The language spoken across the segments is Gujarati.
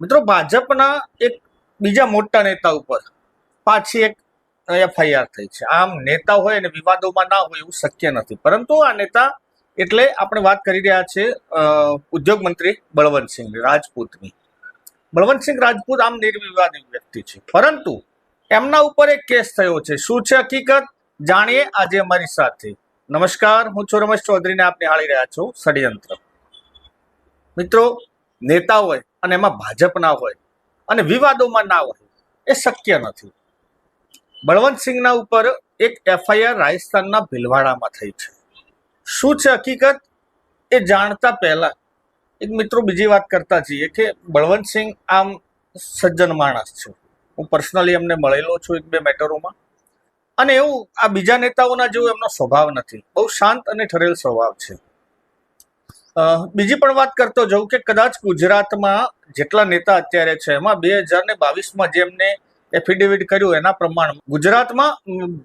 મિત્રો, ભાજપના એક બીજા મોટા નેતા ઉપર પાછી એક એફઆઈઆર થઈ છે. આમ નેતા હોય અને વિવાદોમાં ના હોય એવું શક્ય નથી. પરંતુ આ નેતા એટલે આપણે વાત કરી રહ્યા છે ઉદ્યોગ મંત્રી બળવંતસિંહ રાજપૂતની. બળવંતસિંહ રાજપૂત આમ નિર્વિવાદી વ્યક્તિ છે. પરંતુ એમના ઉપર એક કેસ થયો છે. શું છે હકીકત? જાણીએ આજે અમારી સાથે. નમસ્કાર, હું છું રમેશ ચૌધરીને આપ નિહાળી રહ્યા છું ષડયંત્ર મિત્રો નેતા હોય અને એમાં ભાજપના હોય અને વિવાદોમાં ના હોય, એ શક્ય નથી. બળવંતસિંહના ઉપર એક એફઆઈઆર રાજસ્થાનના ભીલવાડામાં થઈ છે. શું છે હકીકત? એ જાણતા પહેલા એક મિત્રો બીજી વાત કરતા જઈએ કે બળવંતસિંહ આમ સજ્જન માણસ છે. હું પર્સનલી એમને મળેલો છું એક બે મેટરોમાં. અને એવું આ બીજા નેતાઓના જેવો એમનો સ્વભાવ નથી. બહુ શાંત અને ઠરેલ સ્વભાવ છે. બીજી પણ વાત કરતો જઉં કે કદાચ ગુજરાતમાં જેટલા નેતા અત્યારે છે, એમાં બે હજાર ને બાવીસમાં જેમને એફિડેવિટ કર્યું એના પ્રમાણ. ગુજરાતમાં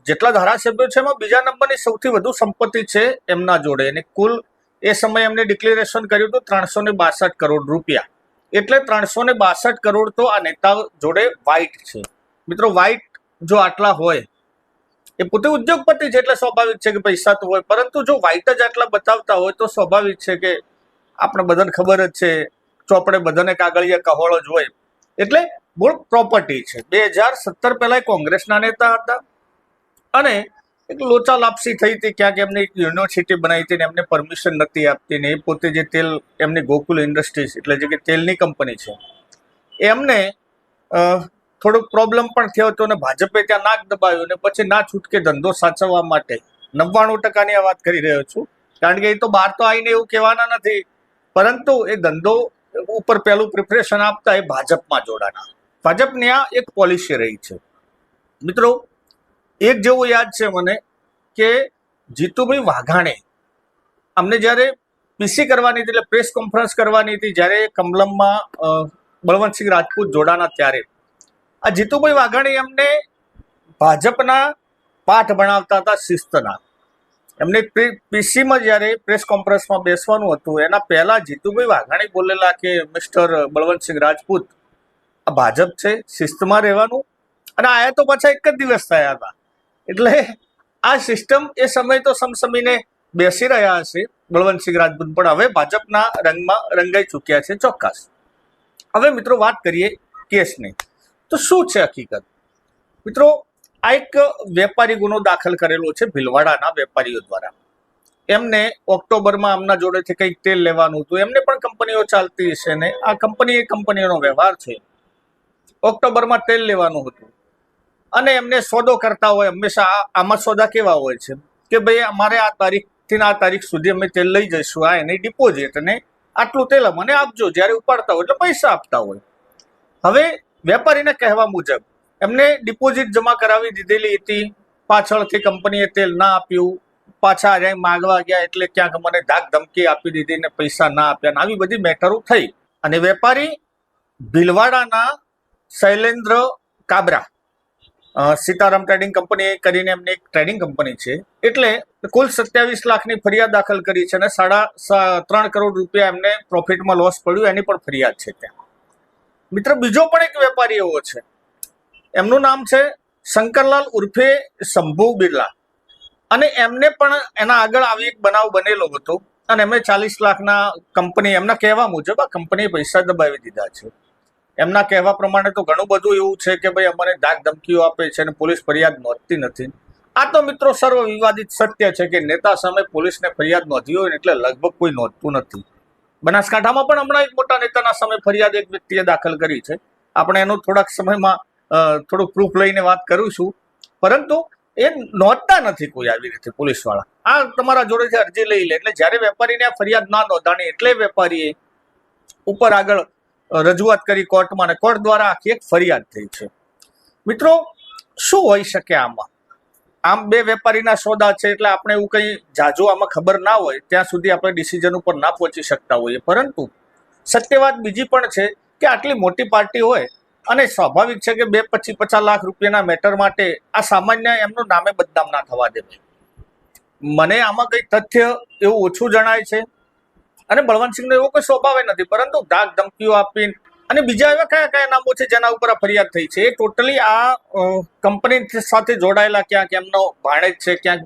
જેટલા ધારાસભ્યો છે, એમાં બીજા નંબરની સૌથી વધુ સંપત્તિ છે એમના જોડે. અને કુલ એ સમયે એમને ડિક્લેરેશન કર્યું હતું ત્રણસો ને બાસઠ કરોડ રૂપિયા. એટલે ત્રણસો ને બાસઠ કરોડ તો આ નેતા જોડે વ્હાઇટ છે. મિત્રો વ્હાઇટ જો આટલા હોય એ પોતે ઉદ્યોગપતિ છે એટલે સ્વાભાવિક છે કે પૈસા તો હોય. પરંતુ જો વ્હાઇટ જ આટલા બતાવતા હોય તો સ્વાભાવિક છે કે આપણે બધાને ખબર જ છે. ચોપડે બધાને કાગળિયા કહોળો જ હોય. એટલે મૂળ પ્રોપર્ટી છે. બે હજાર સત્તર પહેલા કોંગ્રેસના નેતા હતા. અને એક લોચા લાપસી થઈ હતી. ક્યાંક એમને એક યુનિવર્સિટી બનાવી હતી ને એમને પરમિશન નથી આપતી ને એ પોતે જે તેલ એમની ગોકુલ ઇન્ડસ્ટ્રીઝ એટલે જે કે તેલની કંપની છે. એમને થોડોક પ્રોબ્લેમ પણ થયો હતો અને ભાજપે ત્યાં નાક દબાવ્યું ને પછી ના છૂટકે ધંધો સાચવવા માટે નવ્વાણું ટકાની આ વાત કરી રહ્યો છું. કારણ કે એ તો બહાર તો આવીને એવું કહેવાના નથી. પરંતુ એ ધંધો ઉપર પહેલું પ્રિપરેશન આપતા એ ભાજપમાં જોડાના. ભાજપની આ એક પોલિસી રહી છે. મિત્રો, એક જેવું યાદ છે મને કે જીતુભાઈ વાઘાણે અમને જ્યારે પીસી કરવાની હતી એટલે પ્રેસ કોન્ફરન્સ કરવાની હતી, જ્યારે કમલમમાં બળવંતસિંહ રાજપૂત જોડાના ત્યારે આ જીતુભાઈ વાઘાણી એમને ભાજપના પાઠ ભણાવતા હતા શિસ્તના. એમને પીસીમાં જ્યારે પ્રેસ કોન્ફરન્સમાં બેસવાનું હતું, એના પહેલા જીતુભાઈ વાઘાણી બોલેલા કે મિસ્ટર બળવંતસિંહ રાજપૂત, આ ભાજપ છે, શિસ્તમાં રહેવાનું. અને આયા તો પાછા એક જ દિવસ થયા હતા. એટલે આ સિસ્ટમ એ સમય તો સમસમીને બેસી રહ્યા હશે, બળવંતસિંહ રાજપૂત. પણ હવે ભાજપના રંગમાં રંગાઈ ચૂક્યા છે ચોક્કસ. હવે મિત્રો વાત કરીએ કેસની. તો શું છે હકીકત? મિત્રો, આ એક વેપારી ગુનો દાખલ કરેલો છે ભીલવાડાના વેપારીઓ દ્વારા. એમને ઓક્ટોબરમાં આમના જોડેથી કંઈક તેલ લેવાનું હતું. એમને પણ કંપનીઓ ચાલતી હશે ને? આ કંપની એ કંપનીઓનો વ્યવહાર છે. ઓક્ટોબરમાં તેલ લેવાનું હતું. અને એમને સોદો કરતા હોય, હંમેશા આમાં સોદા કેવા હોય છે? કે ભાઈ અમારે આ તારીખથી આ તારીખ સુધી અમે તેલ લઈ જઈશું, આ એની ડિપોઝિટ અને આટલું તેલ અમને આપજો. જ્યારે ઉપાડતા હોય એટલે પૈસા આપતા હોય. હવે વેપારીને કહેવા મુજબ, એમને ડિપોઝિટ જમા કરાવી દીધેલી હતી. પાછળથી કંપનીએ તેલ ના આપ્યું. પાછા જાય માગવા ગયા એટલે ક્યાંક મને ધાક ધમકી આપી દીધી ને પૈસા ના આપ્યા આવી બધી મેટરો થઈ. અને વેપારી ભીલવાડાના શૈલેન્દ્ર કાબરા સીતારામ ટ્રેડિંગ કંપની કરીને એમની એક ટ્રેડિંગ કંપની છે. એટલે કુલ સત્યાવીસ લાખની ફરિયાદ દાખલ કરી છે અને સાડા ત્રણ કરોડ રૂપિયા એમને પ્રોફિટમાં લોસ પડ્યું. એની પણ ફરિયાદ છે ત્યાં. મિત્ર, બીજો પણ એક વેપારી એવો છે. એમનું નામ છે શંકરલાલ ઉર્ફે શંભુ બિરલા. અને એમને પણ એના આગળ આવી એક બનાવ બનેલો હતો અને એમણે ચાલીસ લાખના કંપની એમના કહેવા મુજબ આ કંપનીએ પૈસા દબાવી દીધા છે. એમના કહેવા પ્રમાણે તો ઘણું બધું એવું છે કે ભાઈ અમને ધાક ધમકીઓ આપે છે અને પોલીસ ફરિયાદ નોંધતી નથી. આ તો મિત્રો સર્વ વિવાદિત સત્ય છે કે નેતા સામે પોલીસને ફરિયાદ નોંધી હોય એટલે લગભગ કોઈ નોંધતું નથી. બનાસકાંઠામાં પણ હમણાં એક મોટા નેતાના સામે ફરિયાદ એક વ્યક્તિએ દાખલ કરી છે. આપણે એનું થોડાક સમયમાં થોડુંક પ્રૂફ લઈને વાત કરીશું. પરંતુ એ નોંધતા નથી કોઈ આવી રીતે પોલીસવાળા. આ તમારા જોડેથી અરજી લઈ લે, એટલે જ્યારે વેપારીને આ ફરિયાદ ના નોંધાણી, એટલે વેપારીએ ઉપર આગળ રજૂઆત કરી કોર્ટમાં અને કોર્ટ દ્વારા આખી એક ફરિયાદ થઈ છે. મિત્રો, શું હોઈ શકે આમાં? આમ બે વેપારીના સોદા છે એટલે આપણે એવું કંઈ જાજો આમાં ખબર ના હોય, ત્યાં સુધી આપણે ડિસિઝન ઉપર ના પહોંચી શકતા હોઈએ. પરંતુ સત્ય વાત બીજી પણ છે કે આટલી મોટી પાર્ટી હોય અને સ્વાભાવિક છે કે બે પચીસ પચાસ લાખ રૂપિયાના મેટર માટે આ સામાન્ય એમનું નામે બદનામ ના થવા દેવે મને આમાં કંઈ તથ્ય એવું ઓછું જણાય છે. અને બળવંતસિંહનો એવો કોઈ સ્વભાવે નથી, પરંતુ ધાક ધમકીઓ આપીને અને બીજા એવા કયા કયા નામો છે જેના ઉપર આ ફરિયાદ થઈ છે? એ ટોટલી આ કંપની સાથે જોડાયેલા ક્યાંક? એમનો ભાણેજ છે, ક્યાંક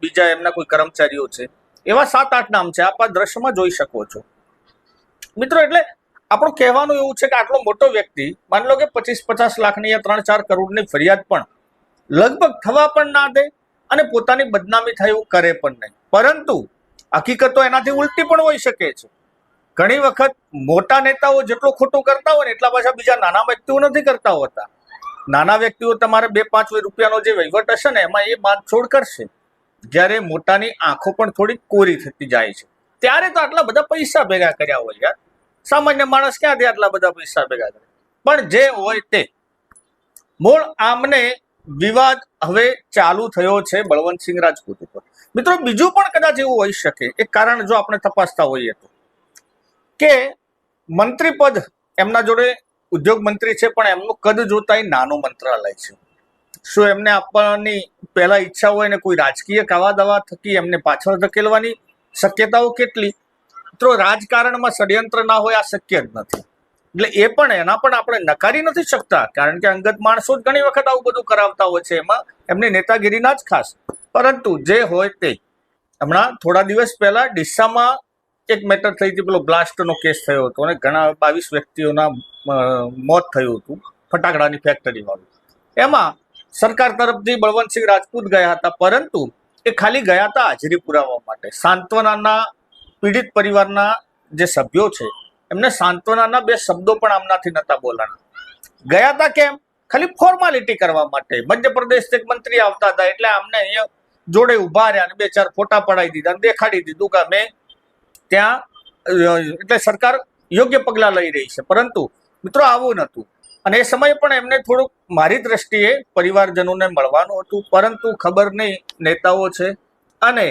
બીજા એમના કોઈ કર્મચારીઓ છે? એવા સાત, આઠ નામ છે. આપ આ દ્રશ્યમાં જોઈ શકો છો. મિત્રો, એટલે આપણું કહેવાનું એવું છે કે આટલો મોટો વ્યક્તિ, માની લો કે પચીસ, પચાસ લાખની યા ત્રણ, ચાર કરોડની ફરિયાદ પણ લગભગ થવા પણ ના દે અને પોતાની બદનામી થાય એવું કરે પણ નહીં. પરંતુ હકીકતો એનાથી ઉલટી પણ હોઈ શકે છે. ઘણી વખત મોટા નેતાઓ જેટલું ખોટું કરતા હોય ને એટલા પાછા બીજા નાના વ્યક્તિઓ નથી કરતા હોતા. નાના વ્યક્તિઓ તમારે બે પાંચ રૂપિયાનો જે વહીવટ હશે ને એમાં એ બાંધછોડ કરશે. જ્યારે મોટાની આંખો પણ થોડી કોરી થતી જાય છે. ત્યારે તો આટલા બધા પૈસા ભેગા કર્યા હોય યાર. સામાન્ય માણસ ક્યાંથી આટલા બધા પૈસા ભેગા કરે? પણ જે હોય તે. મૂળ આમને વિવાદ હવે ચાલુ થયો છે બળવંતસિંહ રાજપૂત ઉપર. મિત્રો બીજું પણ કદાચ એવું હોઈ શકે. એક કારણ જો આપણે તપાસતા હોઈએ તો. કે મંત્રી પદ એમના જોડે ઉદ્યોગ મંત્રી છે, પણ એમનું કદ જોતા નાનું મંત્રાલય છે. શું એમને આપવાની પહેલા ઈચ્છા હોય ને કોઈ રાજકીય કાવા દવા થકી એમને પાછળ ધકેલવાની શક્યતાઓ કેટલી? મિત્રો રાજકારણમાં ષડયંત્ર ના હોય, આ શક્ય જ નથી. એટલે એ પણ એના પણ આપણે નકારી નથી શકતા, કારણ કે અંગત માણસો જ ઘણી વખત આવું બધું કરાવતા હોય છે, એમાં એમની નેતાગીરીના જ ખાસ. પરંતુ જે હોય તે. હમણાં થોડા દિવસ પહેલા ડીસામાં એક મેટર થઈ હતી પેલો બ્લાસ્ટનો કેસ થયો હતો અને ઘણા બાવીસ વ્યક્તિઓના મોત થયું હતું ફટાકડાની ફેક્ટરી વાળું. એમાં સરકાર તરફથી બળવંતસિંહ રાજપૂત ગયા હતા, પરંતુ એ ખાલી ગયા હતા હાજરી પુરાવવા માટે. સાંત્વનાના પીડિત પરિવારના જે સભ્યો છે, એમને સાંત્વનાના બે શબ્દો પણ આમનાથી નહોતા બોલાણા. ગયા હતા કેમ? ખાલી ફોર્માલિટી કરવા માટે. મધ્યપ્રદેશ એક મંત્રી આવતા હતા, એટલે આમને અહીંયા જોડે ઊભા રહ્યા અને બે ચાર ફોટા પડાવી દીધા દેખાડી દીધું કે અમે ત્યાં એટલે સરકાર યોગ્ય પગલાં લઈ રહી છે. પરંતુ મિત્રો આવું નહોતું. અને એ સમયે પણ એમને થોડુંક મારી દ્રષ્ટિએ પરિવારજનોને મળવાનું હતું. પરંતુ ખબર નહીં નેતાઓ છે અને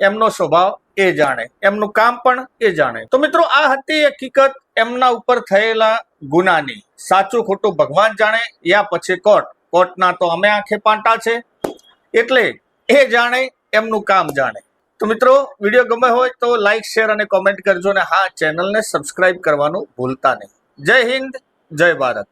એમનો સ્વભાવ એ જાણે. એમનું કામ પણ એ જાણે. તો મિત્રો આ હતી હકીકત એમના ઉપર થયેલા ગુનાની. સાચું ખોટું ભગવાન જાણે, યા પછી કોર્ટ. કોર્ટના તો અમે આંખે પાંટા છે. એટલે એ જાણે, એમનું કામ જાણે. તો મિત્રો, વીડિયો ગમે હોય તો લાઈક શેર અને કોમેન્ટ કરજો અને હા ચેનલને સબસ્ક્રાઇબ કરવાનું ભૂલતા નહીં. જય હિન્દ, જય ભારત.